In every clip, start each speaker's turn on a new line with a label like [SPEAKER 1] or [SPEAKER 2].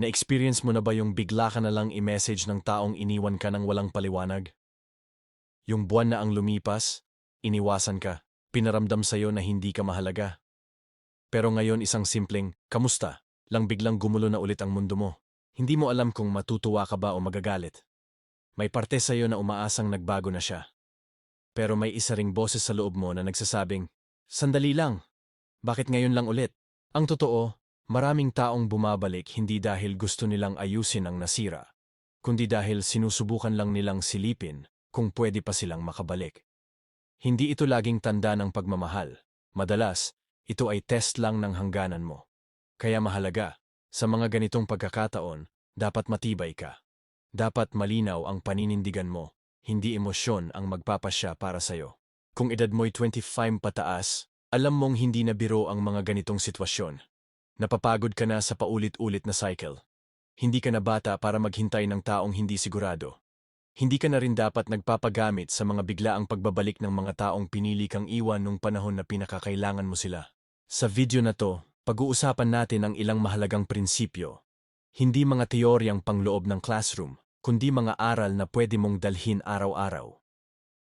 [SPEAKER 1] Na-experience mo na ba yung bigla ka na lang i-message ng taong iniwan ka ng walang paliwanag? Yung buwan na ang lumipas, iniwasan ka, pinaramdam sa'yo na hindi ka mahalaga. Pero ngayon isang simpleng, kamusta, lang biglang gumulo na ulit ang mundo mo. Hindi mo alam kung matutuwa ka ba o magagalit. May parte sa'yo na umaasang nagbago na siya. Pero may isa ring boses sa loob mo na nagsasabing, Sandali lang, bakit ngayon lang ulit? Ang totoo, maraming taong bumabalik hindi dahil gusto nilang ayusin ang nasira, kundi dahil sinusubukan lang nilang silipin kung pwede pa silang makabalik. Hindi ito laging tanda ng pagmamahal. Madalas, ito ay test lang ng hangganan mo. Kaya mahalaga, sa mga ganitong pagkakataon, dapat matibay ka. Dapat malinaw ang paninindigan mo, hindi emosyon ang magpapasya para sa'yo. Kung edad mo'y 25 pataas, alam mong hindi na biro ang mga ganitong sitwasyon. Napapagod ka na sa paulit-ulit na cycle. Hindi ka na bata para maghintay ng taong hindi sigurado. Hindi ka na rin dapat nagpapagamit sa mga biglaang pagbabalik ng mga taong pinili kang iwan nung panahon na pinakakailangan mo sila. Sa video na to, pag-uusapan natin ang ilang mahalagang prinsipyo. Hindi mga teoryang pangloob ng classroom, kundi mga aral na pwede mong dalhin araw-araw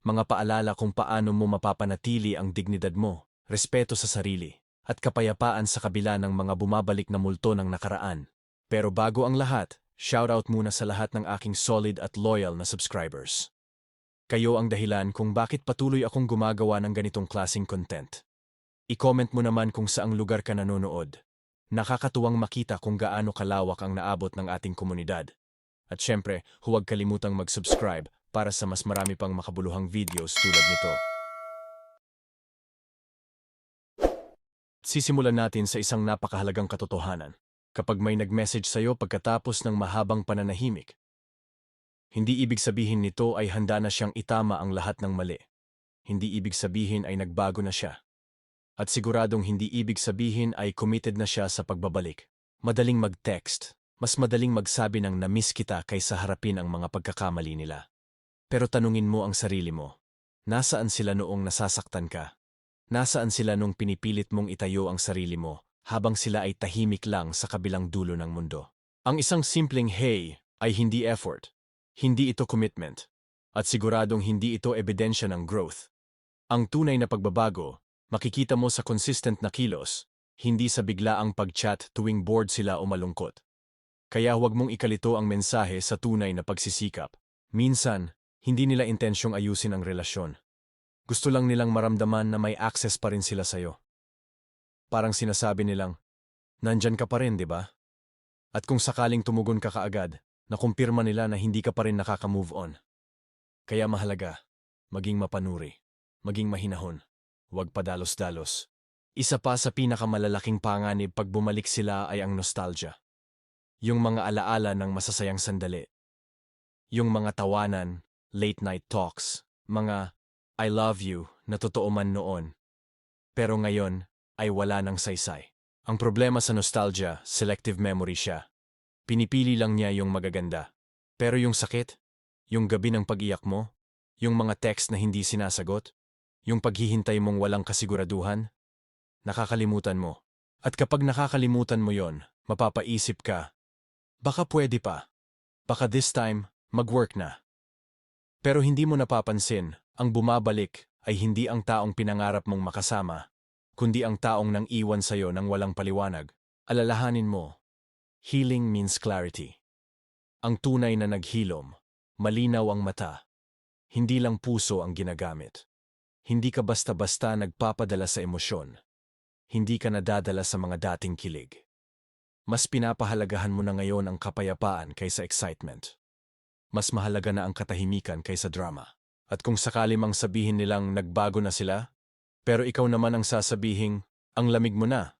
[SPEAKER 1] mga paalala kung paano mo mapapanatili ang dignidad mo, respeto sa sarili, at kapayapaan sa kabila ng mga bumabalik na multo ng nakaraan. Pero bago ang lahat, shoutout muna sa lahat ng aking solid at loyal na subscribers. Kayo ang dahilan kung bakit patuloy akong gumagawa ng ganitong klasing content. I-comment mo naman kung saang lugar ka nanonood. Nakakatuwang makita kung gaano kalawak ang naabot ng ating komunidad. At syempre, huwag kalimutang mag-subscribe para sa mas marami pang makabuluhang videos tulad nito. Sisimulan natin sa isang napakahalagang katotohanan. Kapag may nag-message sa'yo pagkatapos ng mahabang pananahimik, hindi ibig sabihin nito ay handa na siyang itama ang lahat ng mali. Hindi ibig sabihin ay nagbago na siya. At siguradong hindi ibig sabihin ay committed na siya sa pagbabalik. Madaling mag-text, mas madaling magsabi ng namiss kita kaysa harapin ang mga pagkakamali nila. Pero tanungin mo ang sarili mo. Nasaan sila noong nasasaktan ka? Nasaan sila nung pinipilit mong itayo ang sarili mo habang sila ay tahimik lang sa kabilang dulo ng mundo? Ang isang simpleng hey ay hindi effort. Hindi ito commitment. At siguradong hindi ito ebidensya ng growth. Ang tunay na pagbabago, makikita mo sa consistent na kilos, hindi sa biglaang pag-chat tuwing bored sila o malungkot. Kaya huwag mong ikalito ang mensahe sa tunay na pagsisikap. Minsan, hindi nila intensyong ayusin ang relasyon. Gusto lang nilang maramdaman na may access pa rin sila sa'yo. Parang sinasabi nilang, nandyan ka pa rin, di ba? At kung sakaling tumugon ka kaagad, nakumpirma nila na hindi ka pa rin nakaka-move on. Kaya mahalaga, maging mapanuri, maging mahinahon, huwag padalos-dalos. Isa pa sa pinakamalalaking panganib pag bumalik sila ay ang nostalgia. Yung mga alaala ng masasayang sandali. Yung mga tawanan, late night talks, mga I love you na totoo man noon. Pero ngayon ay wala ng saysay. Ang problema sa nostalgia, selective memory siya. Pinipili lang niya yung magaganda. Pero yung sakit, yung gabi ng pag-iyak mo, yung mga text na hindi sinasagot, yung paghihintay mong walang kasiguraduhan, nakakalimutan mo. At kapag nakakalimutan mo yon, mapapaisip ka, baka pwede pa. Baka this time, mag-work na. Pero hindi mo napapansin, ang bumabalik ay hindi ang taong pinangarap mong makasama, kundi ang taong nang iwan sa'yo ng walang paliwanag. Alalahanin mo, healing means clarity. Ang tunay na naghilom, malinaw ang mata. Hindi lang puso ang ginagamit. Hindi ka basta-basta nagpapadala sa emosyon. Hindi ka nadadala sa mga dating kilig. Mas pinapahalagahan mo na ngayon ang kapayapaan kaysa excitement mas mahalaga na ang katahimikan kaysa drama. At kung sakali mang sabihin nilang nagbago na sila, pero ikaw naman ang sasabihing, ang lamig mo na,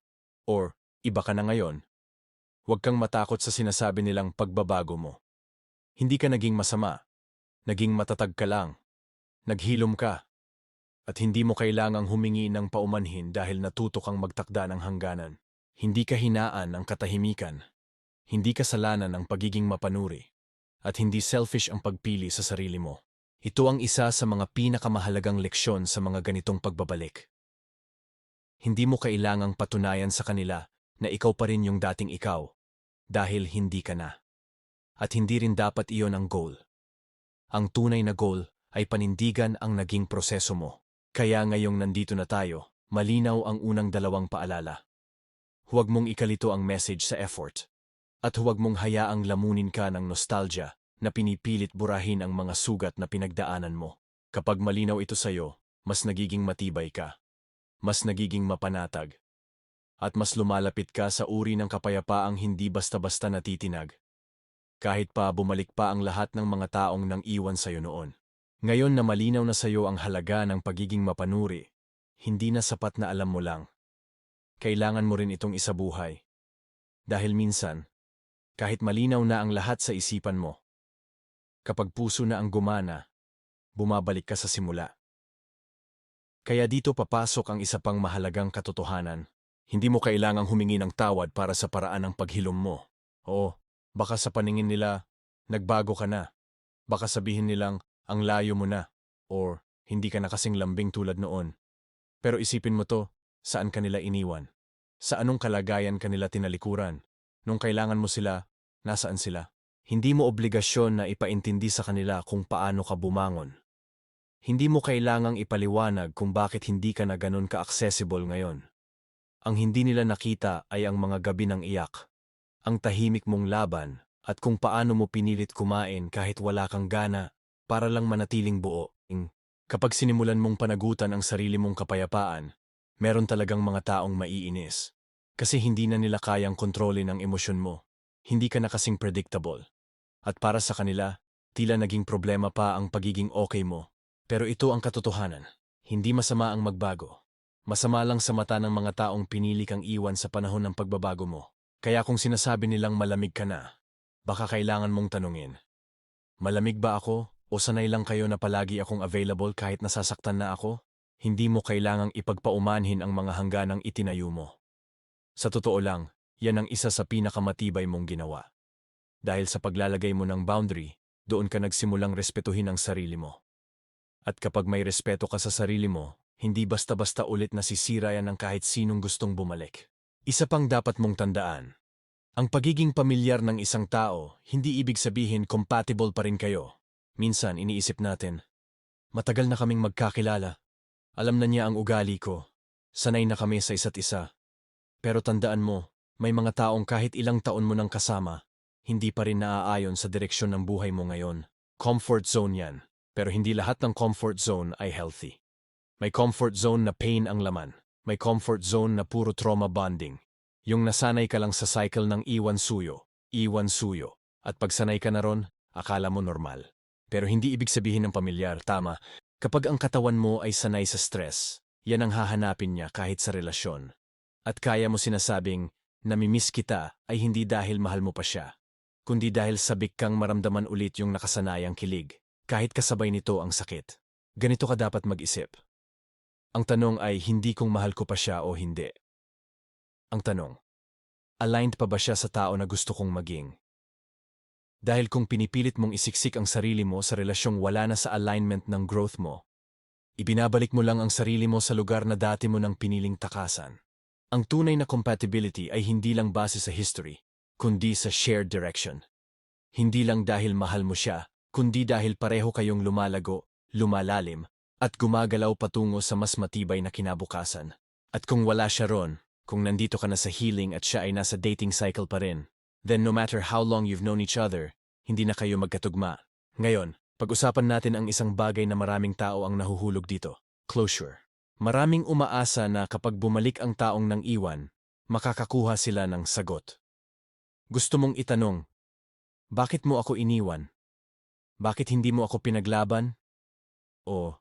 [SPEAKER 1] or iba ka na ngayon, huwag kang matakot sa sinasabi nilang pagbabago mo. Hindi ka naging masama, naging matatag ka lang, naghilom ka, at hindi mo kailangang humingi ng paumanhin dahil natuto kang magtakda ng hangganan. Hindi ka hinaan ang katahimikan, hindi kasalanan ang pagiging mapanuri at hindi selfish ang pagpili sa sarili mo. Ito ang isa sa mga pinakamahalagang leksyon sa mga ganitong pagbabalik. Hindi mo kailangang patunayan sa kanila na ikaw pa rin yung dating ikaw. dahil hindi ka na. At hindi rin dapat iyon ang goal. Ang tunay na goal ay panindigan ang naging proseso mo. Kaya ngayong nandito na tayo, malinaw ang unang dalawang paalala. Huwag mong ikalito ang message sa effort. At huwag mong hayaang lamunin ka ng nostalgia na pinipilit burahin ang mga sugat na pinagdaanan mo. Kapag malinaw ito sa'yo, mas nagiging matibay ka. Mas nagiging mapanatag. At mas lumalapit ka sa uri ng kapayapaang hindi basta-basta natitinag. Kahit pa bumalik pa ang lahat ng mga taong nang iwan sa'yo noon. Ngayon na malinaw na sa'yo ang halaga ng pagiging mapanuri, hindi na sapat na alam mo lang. Kailangan mo rin itong isabuhay. Dahil minsan, kahit malinaw na ang lahat sa isipan mo, kapag puso na ang gumana, bumabalik ka sa simula. Kaya dito papasok ang isa pang mahalagang katotohanan. Hindi mo kailangang humingi ng tawad para sa paraan ng paghilom mo. Oo, baka sa paningin nila, nagbago ka na. Baka sabihin nilang, ang layo mo na. Or, hindi ka na kasing lambing tulad noon. Pero isipin mo to, saan kanila iniwan? Sa anong kalagayan kanila tinalikuran? Nung kailangan mo sila, nasaan sila? Hindi mo obligasyon na ipaintindi sa kanila kung paano ka bumangon. Hindi mo kailangang ipaliwanag kung bakit hindi ka na ganun ka-accessible ngayon. Ang hindi nila nakita ay ang mga gabi ng iyak, ang tahimik mong laban, at kung paano mo pinilit kumain kahit wala kang gana para lang manatiling buo. Kapag sinimulan mong panagutan ang sarili mong kapayapaan, meron talagang mga taong maiinis. Kasi hindi na nila kayang kontrolin ang emosyon mo. Hindi ka na kasing predictable. At para sa kanila, tila naging problema pa ang pagiging okay mo. Pero ito ang katotohanan. Hindi masama ang magbago. Masama lang sa mata ng mga taong pinili kang iwan sa panahon ng pagbabago mo. Kaya kung sinasabi nilang malamig ka na, baka kailangan mong tanungin. Malamig ba ako o sanay lang kayo na palagi akong available kahit nasasaktan na ako? Hindi mo kailangang ipagpaumanhin ang mga hangganang itinayo mo. Sa totoo lang, yan ang isa sa pinakamatibay mong ginawa. Dahil sa paglalagay mo ng boundary, doon ka nagsimulang respetuhin ang sarili mo. At kapag may respeto ka sa sarili mo, hindi basta-basta ulit nasisira yan ng kahit sinong gustong bumalik. Isa pang dapat mong tandaan. Ang pagiging pamilyar ng isang tao, hindi ibig sabihin compatible pa rin kayo. Minsan iniisip natin, matagal na kaming magkakilala. Alam na niya ang ugali ko. Sanay na kami sa isa't isa. Pero tandaan mo, may mga taong kahit ilang taon mo nang kasama, hindi pa rin naaayon sa direksyon ng buhay mo ngayon. Comfort zone yan. Pero hindi lahat ng comfort zone ay healthy. May comfort zone na pain ang laman. May comfort zone na puro trauma bonding. Yung nasanay ka lang sa cycle ng iwan suyo, iwan suyo. At pag sanay ka na ron, akala mo normal. Pero hindi ibig sabihin ng pamilyar, tama. Kapag ang katawan mo ay sanay sa stress, yan ang hahanapin niya kahit sa relasyon. At kaya mo sinasabing, namimiss kita ay hindi dahil mahal mo pa siya, kundi dahil sabik kang maramdaman ulit yung nakasanayang kilig, kahit kasabay nito ang sakit. Ganito ka dapat mag-isip. Ang tanong ay hindi kung mahal ko pa siya o hindi. Ang tanong, aligned pa ba siya sa tao na gusto kong maging? Dahil kung pinipilit mong isiksik ang sarili mo sa relasyong wala na sa alignment ng growth mo, ibinabalik mo lang ang sarili mo sa lugar na dati mo nang piniling takasan. Ang tunay na compatibility ay hindi lang base sa history, kundi sa shared direction. Hindi lang dahil mahal mo siya, kundi dahil pareho kayong lumalago, lumalalim, at gumagalaw patungo sa mas matibay na kinabukasan. At kung wala siya ron, kung nandito ka na sa healing at siya ay nasa dating cycle pa rin, then no matter how long you've known each other, hindi na kayo magkatugma. Ngayon, pag-usapan natin ang isang bagay na maraming tao ang nahuhulog dito. Closure. Maraming umaasa na kapag bumalik ang taong nang iwan, makakakuha sila ng sagot. Gusto mong itanong, bakit mo ako iniwan? Bakit hindi mo ako pinaglaban? O,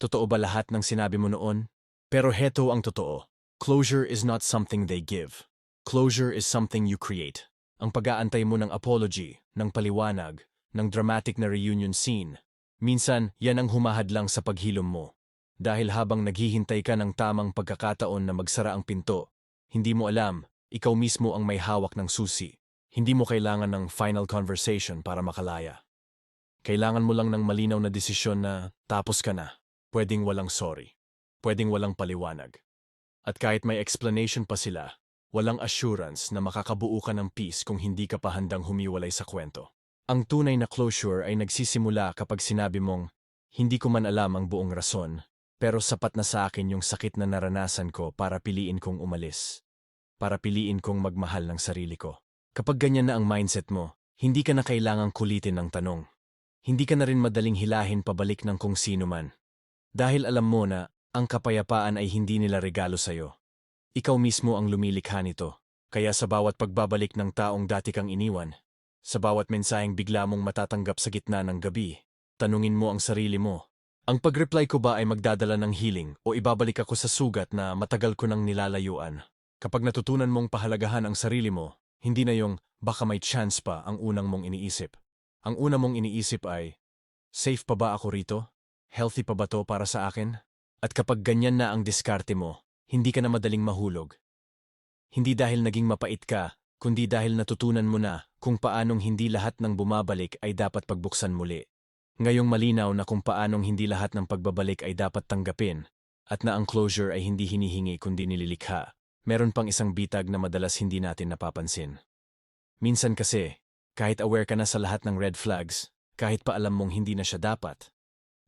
[SPEAKER 1] totoo ba lahat ng sinabi mo noon? Pero heto ang totoo. Closure is not something they give. Closure is something you create. Ang pag-aantay mo ng apology, ng paliwanag, ng dramatic na reunion scene. Minsan, yan ang humahadlang sa paghilom mo. Dahil habang naghihintay ka ng tamang pagkakataon na magsara ang pinto, hindi mo alam, ikaw mismo ang may hawak ng susi. Hindi mo kailangan ng final conversation para makalaya. Kailangan mo lang ng malinaw na desisyon na tapos ka na. Pwedeng walang sorry. Pwedeng walang paliwanag. At kahit may explanation pa sila, Walang assurance na makakabuo ka ng peace kung hindi ka pa handang humiwalay sa kwento. Ang tunay na closure ay nagsisimula kapag sinabi mong, hindi ko man alam ang buong rason, pero sapat na sa akin yung sakit na naranasan ko para piliin kong umalis. Para piliin kong magmahal ng sarili ko. Kapag ganyan na ang mindset mo, hindi ka na kailangang kulitin ng tanong. Hindi ka na rin madaling hilahin pabalik ng kung sino man. Dahil alam mo na, ang kapayapaan ay hindi nila regalo sa'yo. Ikaw mismo ang lumilikha nito. Kaya sa bawat pagbabalik ng taong dati kang iniwan, sa bawat mensaheng bigla mong matatanggap sa gitna ng gabi, tanungin mo ang sarili mo. Ang pag-reply ko ba ay magdadala ng healing o ibabalik ako sa sugat na matagal ko nang nilalayuan? Kapag natutunan mong pahalagahan ang sarili mo, hindi na yung baka may chance pa ang unang mong iniisip. Ang una mong iniisip ay, safe pa ba ako rito? Healthy pa ba to para sa akin? At kapag ganyan na ang diskarte mo, hindi ka na madaling mahulog. Hindi dahil naging mapait ka, kundi dahil natutunan mo na kung paanong hindi lahat ng bumabalik ay dapat pagbuksan muli. Ngayong malinaw na kung paanong hindi lahat ng pagbabalik ay dapat tanggapin, at na ang closure ay hindi hinihingi kundi nililikha, meron pang isang bitag na madalas hindi natin napapansin. Minsan kasi, kahit aware ka na sa lahat ng red flags, kahit pa alam mong hindi na siya dapat,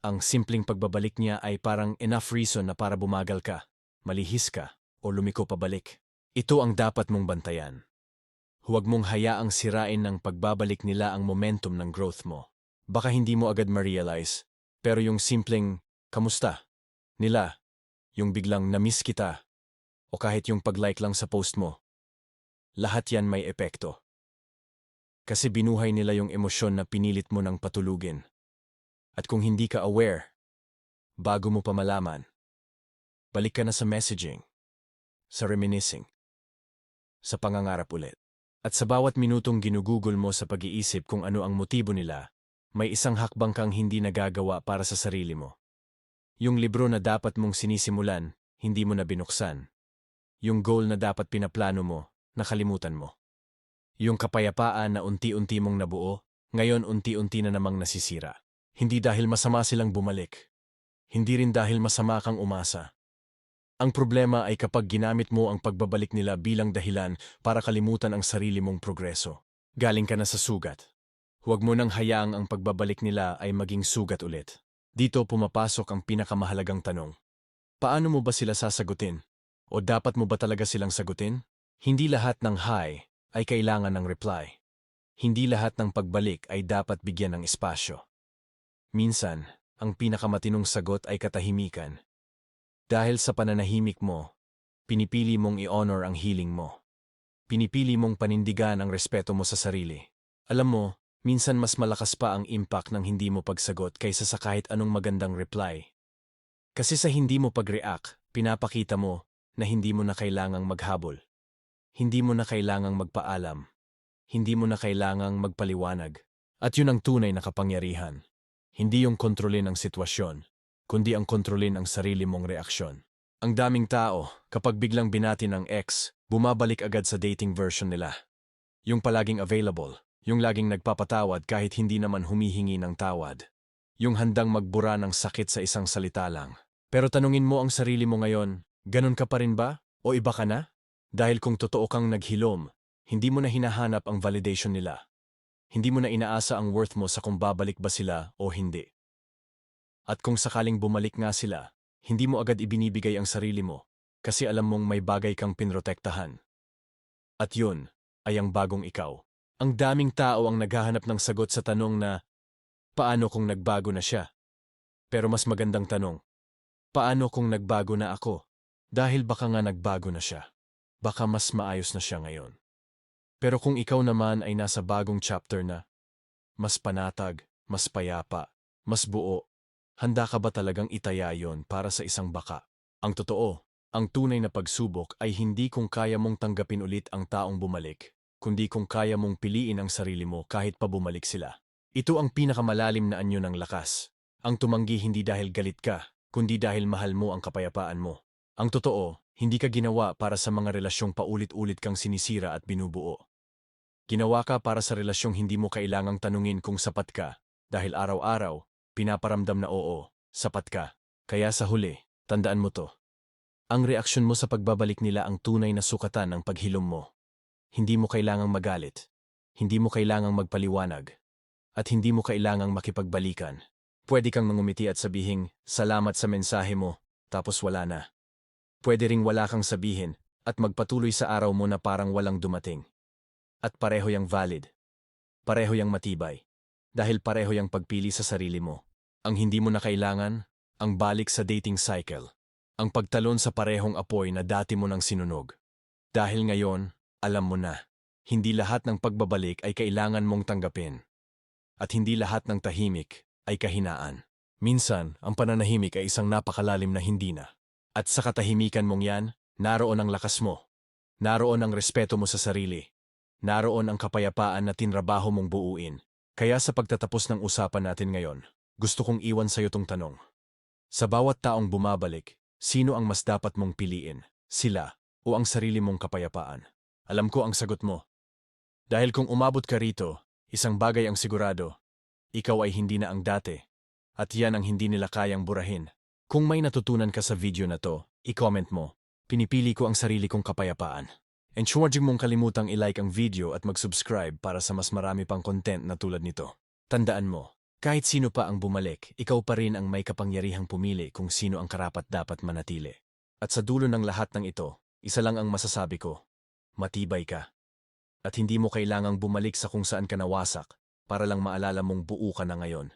[SPEAKER 1] ang simpleng pagbabalik niya ay parang enough reason na para bumagal ka malihis ka, o lumiko pabalik. Ito ang dapat mong bantayan. Huwag mong hayaang sirain ng pagbabalik nila ang momentum ng growth mo. Baka hindi mo agad ma-realize, pero yung simpleng, kamusta? Nila, yung biglang namiss kita, o kahit yung pag-like lang sa post mo. Lahat yan may epekto. Kasi binuhay nila yung emosyon na pinilit mo ng patulugin. At kung hindi ka aware, bago mo pa malaman, Balik ka na sa messaging, sa reminiscing, sa pangangarap ulit. At sa bawat minutong ginugugol mo sa pag-iisip kung ano ang motibo nila, may isang hakbang kang hindi nagagawa para sa sarili mo. Yung libro na dapat mong sinisimulan, hindi mo na binuksan. Yung goal na dapat pinaplano mo, nakalimutan mo. Yung kapayapaan na unti-unti mong nabuo, ngayon unti-unti na namang nasisira. Hindi dahil masama silang bumalik. Hindi rin dahil masama kang umasa. Ang problema ay kapag ginamit mo ang pagbabalik nila bilang dahilan para kalimutan ang sarili mong progreso. Galing ka na sa sugat. Huwag mo nang hayaang ang pagbabalik nila ay maging sugat ulit. Dito pumapasok ang pinakamahalagang tanong. Paano mo ba sila sasagutin? O dapat mo ba talaga silang sagutin? Hindi lahat ng hi ay kailangan ng reply. Hindi lahat ng pagbalik ay dapat bigyan ng espasyo. Minsan, ang pinakamatinong sagot ay katahimikan dahil sa pananahimik mo, pinipili mong i-honor ang healing mo. Pinipili mong panindigan ang respeto mo sa sarili. Alam mo, minsan mas malakas pa ang impact ng hindi mo pagsagot kaysa sa kahit anong magandang reply. Kasi sa hindi mo pag-react, pinapakita mo na hindi mo na kailangang maghabol. Hindi mo na kailangang magpaalam. Hindi mo na kailangang magpaliwanag. At yun ang tunay na kapangyarihan. Hindi yung kontrolin ang sitwasyon, kundi ang kontrolin ang sarili mong reaksyon. Ang daming tao, kapag biglang binati ng ex, bumabalik agad sa dating version nila. Yung palaging available, yung laging nagpapatawad kahit hindi naman humihingi ng tawad. Yung handang magbura ng sakit sa isang salita lang. Pero tanungin mo ang sarili mo ngayon, ganun ka pa rin ba? O iba ka na? Dahil kung totoo kang naghilom, hindi mo na hinahanap ang validation nila. Hindi mo na inaasa ang worth mo sa kung babalik ba sila o hindi. At kung sakaling bumalik nga sila, hindi mo agad ibinibigay ang sarili mo kasi alam mong may bagay kang pinrotektahan. At yun ay ang bagong ikaw. Ang daming tao ang naghahanap ng sagot sa tanong na, paano kung nagbago na siya? Pero mas magandang tanong, paano kung nagbago na ako? Dahil baka nga nagbago na siya. Baka mas maayos na siya ngayon. Pero kung ikaw naman ay nasa bagong chapter na, mas panatag, mas payapa, mas buo, Handa ka ba talagang itaya yon para sa isang baka? Ang totoo, ang tunay na pagsubok ay hindi kung kaya mong tanggapin ulit ang taong bumalik, kundi kung kaya mong piliin ang sarili mo kahit pa bumalik sila. Ito ang pinakamalalim na anyo ng lakas. Ang tumanggi hindi dahil galit ka, kundi dahil mahal mo ang kapayapaan mo. Ang totoo, hindi ka ginawa para sa mga relasyong paulit-ulit kang sinisira at binubuo. Ginawa ka para sa relasyong hindi mo kailangang tanungin kung sapat ka, dahil araw-araw, pinaparamdam na oo, sapat ka. Kaya sa huli, tandaan mo to. Ang reaksyon mo sa pagbabalik nila ang tunay na sukatan ng paghilom mo. Hindi mo kailangang magalit. Hindi mo kailangang magpaliwanag. At hindi mo kailangang makipagbalikan. Pwede kang mangumiti at sabihing, salamat sa mensahe mo, tapos wala na. Pwede ring wala kang sabihin, at magpatuloy sa araw mo na parang walang dumating. At pareho yang valid. Pareho yang matibay. Dahil pareho yang pagpili sa sarili mo. Ang hindi mo na kailangan, ang balik sa dating cycle. Ang pagtalon sa parehong apoy na dati mo nang sinunog. Dahil ngayon, alam mo na, hindi lahat ng pagbabalik ay kailangan mong tanggapin. At hindi lahat ng tahimik ay kahinaan. Minsan, ang pananahimik ay isang napakalalim na hindi na. At sa katahimikan mong yan, naroon ang lakas mo. Naroon ang respeto mo sa sarili. Naroon ang kapayapaan na tinrabaho mong buuin. Kaya sa pagtatapos ng usapan natin ngayon, gusto kong iwan sa'yo tong tanong. Sa bawat taong bumabalik, sino ang mas dapat mong piliin? Sila o ang sarili mong kapayapaan? Alam ko ang sagot mo. Dahil kung umabot ka rito, isang bagay ang sigurado, ikaw ay hindi na ang dati. At yan ang hindi nila kayang burahin. Kung may natutunan ka sa video na to, i-comment mo. Pinipili ko ang sarili kong kapayapaan. And huwag mong kalimutang i-like ang video at mag-subscribe para sa mas marami pang content na tulad nito. Tandaan mo, kahit sino pa ang bumalik, ikaw pa rin ang may kapangyarihang pumili kung sino ang karapat dapat manatili. At sa dulo ng lahat ng ito, isa lang ang masasabi ko. Matibay ka. At hindi mo kailangang bumalik sa kung saan ka nawasak para lang maalala mong buo ka na ngayon.